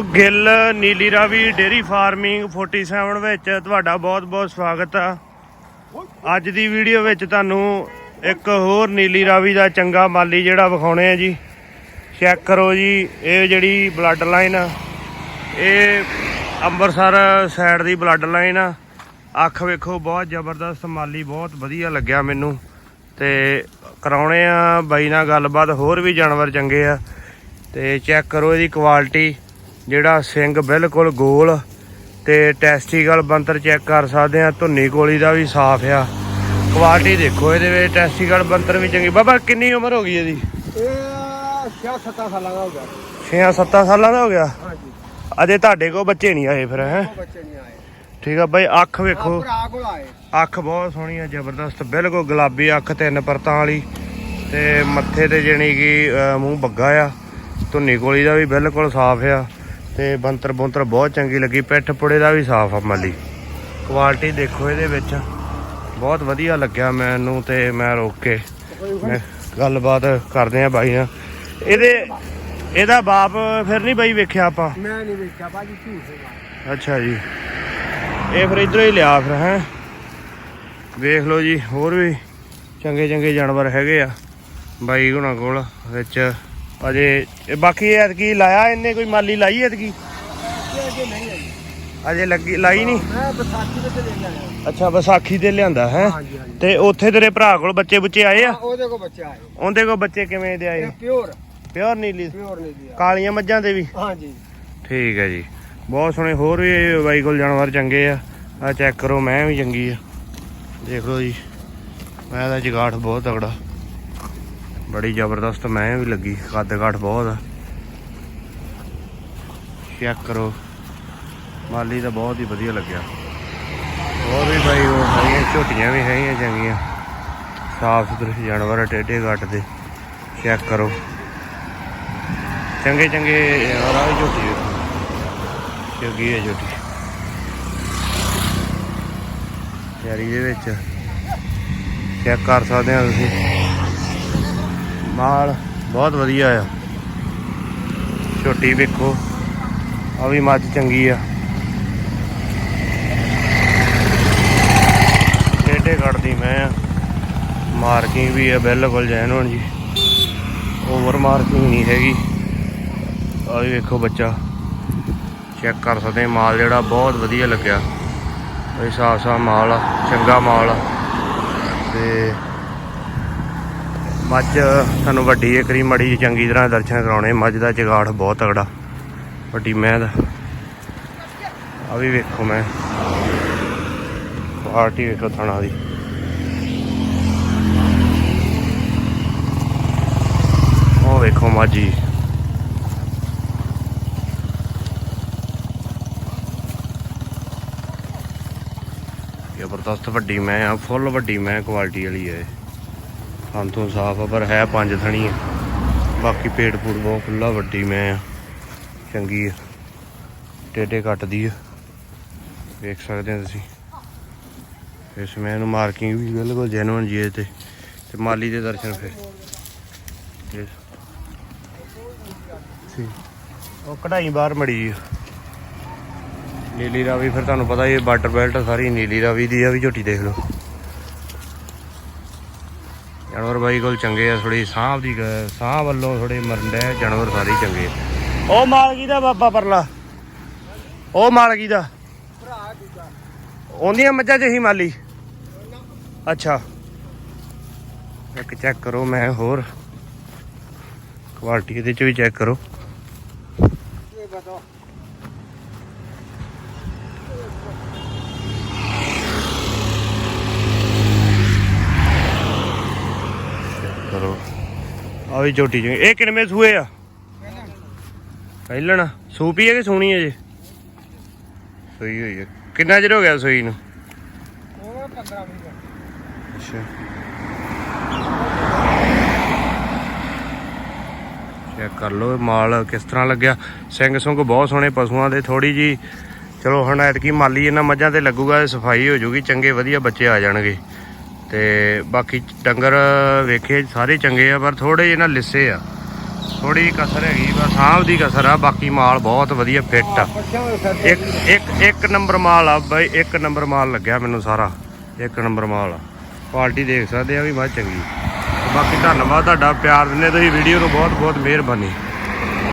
Gill, Nili Ravi, dairy farming 47 ਵਿੱਚ ਤੁਹਾਡਾ ਬਹੁਤ-ਬਹੁਤ ਸਵਾਗਤ ਆ। ਅੱਜ ਦੀ ਵੀਡੀਓ ਵਿੱਚ ਤੁਹਾਨੂੰ ਇੱਕ ਹੋਰ ਨੀਲੀ ਰਾਵੀ ਦਾ ਚੰਗਾ ਮਾਲੀ ਜਿਹੜਾ ਵਿਖਾਉਣੇ ਆ ਜੀ। ਚੈੱਕ ਕਰੋ ਜੀ, ਇਹ ਜਿਹੜੀ ਬਲੱਡ ਲਾਈਨ ਆ, ਇਹ ਅੰਮ੍ਰਿਤਸਰ ਸਾਈਡ ਦੀ ਬਲੱਡ ਲਾਈਨ ਆ। ਅੱਖ ਵੇਖੋ, ਬਹੁਤ ਜ਼ਬਰਦਸਤ ਮਾਲੀ, ਬਹੁਤ ਵਧੀਆ ਲੱਗਿਆ ਮੈਨੂੰ। ਤੇ ਕਰਾਉਣੇ ਆ ਬਾਈ ਨਾਲ ਗੱਲਬਾਤ, ਹੋਰ ਵੀ ਜਾਨਵਰ ਚੰਗੇ ਆ। ਤੇ ਚੈੱਕ ਕਰੋ ਇਹਦੀ ਕੁਆਲਿਟੀ ਜਿਹੜਾ ਸਿੰਘ ਬਿਲਕੁਲ ਗੋਲ ਤੇ ਟੈਸਟੀਕਲ ਬੰਤਰ ਚੈੱਕ ਕਰ ਸਕਦੇ ਆ ਧੁੰਨੀ ਕੋਲੀ ਦਾ ਵੀ ਸਾਫ਼ ਆ। ਕੁਆਲਿਟੀ ਦੇਖੋ ਇਹਦੇ ਵਿੱਚ ਟੈਸਟੀਕਲ ਬੰਤਰ ਵੀ ਚੰਗੀ। ਬਾਬਾ ਕਿੰਨੀ ਉਮਰ ਹੋ ਗਈ ਇਹਦੀ? ਇਹ 6-7 ਸਾਲਾਂ ਦਾ ਹੋ ਗਿਆ। 6-7 ਸਾਲਾਂ ਦਾ ਹੋ ਗਿਆ? ਹਾਂਜੀ। ਅਜੇ ਤੁਹਾਡੇ ਕੋਲ ਬੱਚੇ ਨਹੀਂ ਆਏ ਫਿਰ ਹੈ? ਬੱਚੇ ਨਹੀਂ ਆਏ। ਠੀਕ ਆ ਬਾਈ ਅੱਖ ਵੇਖੋ। ਅੱਖ ਬਹੁਤ ਸੋਹਣੀ ਆ ਜ਼ਬਰਦਸਤ ਬਿਲਕੁਲ ਗੁਲਾਬੀ ਅੱਖ ਤਿੰਨ ਪਰਤਾਂ ਵਾਲੀ। ਤੇ ਮੱਥੇ ਤੇ ਜਣੀ ਕਿ ਮੂੰਹ ਬੱਗਾ ਆ। ਧੁੰਨੀ ਕੋਲੀ ਦਾ ਵੀ ਬਿਲਕੁਲ ਸਾਫ਼ ਆ। ਤੇ ਬੰਤਰ ਬੰਤਰ ਬਹੁਤ ਚੰਗੀ ਲੱਗੀ। ਪਿੱਠ ਪੁੜੇ ਦਾ ਵੀ ਸਾਫ਼ ਆ ਮਾਲੀ। ਕੁਆਲਿਟੀ ਦੇਖੋ ਇਹਦੇ ਵਿੱਚ। ਬਹੁਤ ਵਧੀਆ ਲੱਗਿਆ ਮੈਨੂੰ ਤੇ ਮੈਂ ਰੋਕ ਕੇ ਗੱਲਬਾਤ ਕਰਦੇ ਆ ਬਾਈ ਨਾਲ। ਇਹਦੇ ਇਹਦਾ ਬਾਪ ਫਿਰ ਨਹੀਂ ਬਾਈ ਵੇਖਿਆ ਆਪਾਂ? ਮੈਂ ਨਹੀਂ ਵੇਖਿਆ ਬਾਜੀ ਝੂਠ ਹੈ। ਅੱਛਾ ਜੀ। ਇਹ ਫਿਰ ਇਧਰੋਂ ਹੀ ਲਿਆ ਫਿਰ ਹੈ? ਵੇਖ ਲਓ ਜੀ ਹੋਰ ਵੀ ਚੰਗੇ ਚੰਗੇ ਜਾਨਵਰ ਹੈਗੇ ਆ ਬਾਈ ਹੁਣਾਂ ਕੋਲ ਵਿੱਚ। ਅਜੇ ਇਹ ਬਾਕੀ ਐਤਕੀ ਲਾਇਆ ਇਹਨੇ ਕੋਈ ਮਾਲੀ ਲਾਈ ਐਤਕੀ? ਅੱਗੇ ਨਹੀਂ ਆਈ ਅਜੇ ਲੱਗੀ ਲਾਈ ਨਹੀਂ? ਮੈਂ ਵਿਸਾਖੀ ਵਿੱਚ ਲੈ ਕੇ ਆਇਆ। ਅੱਛਾ ਵਿਸਾਖੀ ਤੇ ਲਿਆਂਦਾ ਹੈ? ਤੇ ਉੱਥੇ ਤੇਰੇ ਭਰਾ ਕੋਲ ਬੱਚੇ ਬੁੱਚੇ ਆਏ ਆ? ਉਹਦੇ ਕੋਲ ਬੱਚਾ ਆਏ। ਉਹਦੇ ਕੋਲ ਬੱਚੇ ਕਿਵੇਂ ਦੇ ਆਏ? ਪਿਓਰ। ਪਿਓਰ ਨੀਲੀ? ਪਿਓਰ ਨਹੀਂ ਦਿਆ ਕਾਲੀਆਂ ਮੱਝਾਂ ਦੇ ਵੀ? ਹਾਂਜੀ। ਠੀਕ ਹੈ ਜੀ। ਬਹੁਤ ਸੋਹਣੇ ਹੋਰ ਵੀ ਬਾਈ ਕੋਲ ਜਾਨਵਰ ਚੰਗੇ ਆ। ਆ ਚੈੱਕ ਕਰੋ ਮੈਂ ਵੀ ਚੰਗੀ ਆ। ਦੇਖ ਲਓ ਜੀ। ਮੈਂ ਦਾ ਜਗਾਠ ਬਹੁਤ ਤਗੜਾ ਬੜੀ ਜ਼ਬਰਦਸਤ ਮੈਂ ਵੀ ਲੱਗੀ ਕੱਦ ਕਾਠ ਬਹੁਤ ਆ। ਚੈੱਕ ਕਰੋ। ਮਾਲੀ ਤਾਂ ਬਹੁਤ ਹੀ ਵਧੀਆ ਲੱਗਿਆ। ਹੋਰ ਵੀ ਬਾਈ ਉਹ ਹੈਗੀਆਂ ਝੋਟੀਆਂ ਵੀ ਹੈਗੀਆਂ ਚੰਗੀਆਂ। ਸਾਫ਼ ਸੁਥਰੇ ਜਾਨਵਰ ਆ, ਟੇਢੇ ਘੱਟ ਦੇ। ਚੈੱਕ ਕਰੋ। ਚੰਗੇ ਚੰਗੇ ਜਾਨਵਰ ਝੋਟੀ ਚੰਗੀ ਹੈ ਝੋਟੀ। ਯਾਰੀ ਦੇ ਵਿੱਚ। ਚੈੱਕ ਕਰ ਸਕਦੇ ਆ ਤੁਸੀਂ। ਮਾਲ ਬਹੁਤ ਵਧੀਆ ਆ। ਝੋਟੀ ਵੇਖੋ ਆ ਵੀ ਮੱਝ ਚੰਗੀ ਆ। ਟੇਢੇ ਕੱਢਦੀ ਮੈਂ ਮਾਰਕਿੰਗ ਵੀ ਆ, ਬਿਲਕੁਲ ਜੈਨੂਨ ਜੀ। ਓਵਰ ਮਾਰਕਿੰਗ ਨਹੀਂ ਹੈਗੀ। ਆ ਵੀ ਵੇਖੋ ਬੱਚਾ। ਚੈੱਕ ਕਰ ਸਕਦੇ ਮਾਲ ਜਿਹੜਾ ਬਹੁਤ ਵਧੀਆ ਲੱਗਿਆ। ਬਈ ਸਾਫ਼ ਸਾਫ਼ ਮਾਲ ਆ, ਚੰਗਾ ਮਾਲ ਆ। ਤੇ ਮੱਝ, ਤੁਹਾਨੂੰ ਵੱਡੀ ਇੱਕ ਰੀ ਮੜੀ ਚੰਗੀ ਤਰ੍ਹਾਂ ਦਰਸ਼ਨ ਕਰਾਉਣੇ। ਮੱਝ ਦਾ ਜਗਾੜ ਬਹੁਤ ਤਗੜਾ ਵੱਡੀ ਮੈਂ ਦਾ। ਆ ਵੀ ਵੇਖੋ ਮੈਂ। ਪਾਰਟੀ ਵੇਖੋ ਥਣਾ ਦੀ। ਉਹ ਵੇਖੋ ਮਾਜੀ ਜ਼ਬਰਦਸਤ ਵੱਡੀ ਮੈਂ ਆ, ਫੁੱਲ ਵੱਡੀ ਮੈਂ ਕੁਆਲਿਟੀ ਵਾਲੀ ਹੈ ਹਾਂ ਤੋਂ ਸਾਫ਼ ਆ, ਪਰ ਹੈ ਪੰਜ ਥਣੀ ਆ। ਬਾਕੀ ਪੇਟ ਪੂੜ ਬਹੁਤ ਖੁੱਲਾ ਵੱਡੀ ਮੈਂ ਆ। ਚੰਗੀ ਆ। ਟੇਡੇ ਕੱਟਦੀ ਆ। ਵੇਖ ਸਕਦੇ ਹੋ ਤੁਸੀਂ। ਇਸ ਮੈਂ ਨੂੰ ਮਾਰਕਿੰਗ ਵੀ ਬਿਲਕੁਲ ਜੈਨੂਨ ਜੀ ਇਹ ਤੇ ਤੇ ਮਾਲੀ ਦੇ ਦਰਸ਼ਨ ਫਿਰ। ਸੀ ਉਹ ਕਢਾਈ ਬਾਹਰ ਮੜੀ ਜੀ ਨੀਲੀ ਰਾਵੀ ਫਿਰ ਤੁਹਾਨੂੰ ਪਤਾ ਹੀ ਹੈ ਬਾਰਡਰ ਬੈਲਟ ਸਾਰੀ। ਨੀਲੀ ਰਾਵੀ ਦੀ ਆ ਵੀ ਝੋਟੀ ਦੇਖ ਲਓ। ਜਾਨਵਰ ਬਾਈ ਕੋਲ ਚੰਗੇ ਆ ਥੋੜੀ ਸਾਹ ਦੀ ਸਾਹ ਵੱਲੋਂ ਥੋੜੇ ਮਰਨਦੇ ਜਾਨਵਰ ਸਾਰੇ ਚੰਗੇ ਉਹ ਮਾਲਕੀ ਦਾ ਬਾਬਾ ਪਰਲਾ। ਉਹ ਮਾਲਕੀ ਦਾ। ਭਰਾ ਦੂਜਾ ਉਹਦੀਆਂ ਮੱਝਾਂ ਚ ਹੀ ਮਾਲੀ। ਅੱਛਾ। ਇੱਕ ਚੈੱਕ ਕਰੋ ਮੈਂ ਹੋਰ। ਕੁਆਲਿਟੀ ਇਹਦੇ ਚ ਵੀ ਚੈੱਕ ਕਰੋ। ਇਹ ਬਤਾ ਆ ਵੀ ਝੋਟੀ ਚੰਗੀ ਇਹ ਕਿੰਨੇ ਸੂਏ ਆ? ਪਹਿਲਣ। ਸੂਪੀ ਹੈ ਕਿ ਸੋਣੀ ਹੈ ਜੀ? ਸੂਈ ਹੋਈ ਹੈ। ਕਿੰਨਾ ਚਿਰ ਹੋ ਗਿਆ ਸੂਈ ਨੂੰ? ਉਹ 15 ਮਿੰਟ ਅੱਛਾ। ਚੈੱਕ ਕਰ ਲਓ, ਮਾਲ ਕਿਸ ਤਰ੍ਹਾਂ ਲੱਗਿਆ। ਸਿੰਘ ਸੁੰਗ ਬਹੁਤ ਸੋਹਣੇ ਪਸ਼ੂਆਂ ਦੇ ਥੋੜੀ ਜੀ। ਚਲੋ ਹੁਣ ਐਤਕੀ ਮਾਲੀ ਇਹਨਾਂ ਮੱਝਾਂ ਤੇ ਲੱਗੂਗਾ ਸਫ਼ਾਈ ਹੋ ਜਾਊਗੀ ਚੰਗੇ ਵਧੀਆ ਬੱਚੇ ਆ ਜਾਣਗੇ। ਤੇ ਬਾਕੀ ਡੰਗਰ ਵੇਖੇ ਸਾਰੇ ਚੰਗੇ ਆ, ਪਰ ਥੋੜੇ ਜਿਹੇ ਨਾ ਲਿੱਸੇ ਆ। ਥੋੜੀ ਕਸਰ ਹੈਗੀ, ਬਸ ਸਾਂਭ ਦੀ ਕਸਰ ਆ, ਬਾਕੀ ਮਾਲ ਬਹੁਤ ਵਧੀਆ ਫਿੱਟ ਆ। ਇੱਕ ਇੱਕ ਇੱਕ ਨੰਬਰ ਮਾਲ ਆ ਬਾਈ, ਇੱਕ ਨੰਬਰ ਮਾਲ ਲੱਗਿਆ ਮੈਨੂੰ ਸਾਰਾ, ਇੱਕ ਨੰਬਰ ਮਾਲ ਆ। ਕੁਆਲਿਟੀ ਦੇਖ ਸਕਦੇ ਆ ਵੀ ਬਹੁਤ ਚੰਗੀ। ਬਾਕੀ ਧੰਨਵਾਦ ਤੁਹਾਡਾ, ਪਿਆਰ ਦਿੰਦੇ ਤੁਸੀਂ ਵੀਡੀਓ ਨੂੰ ਬਹੁਤ ਬਹੁਤ ਮਿਹਰਬਾਨੀ।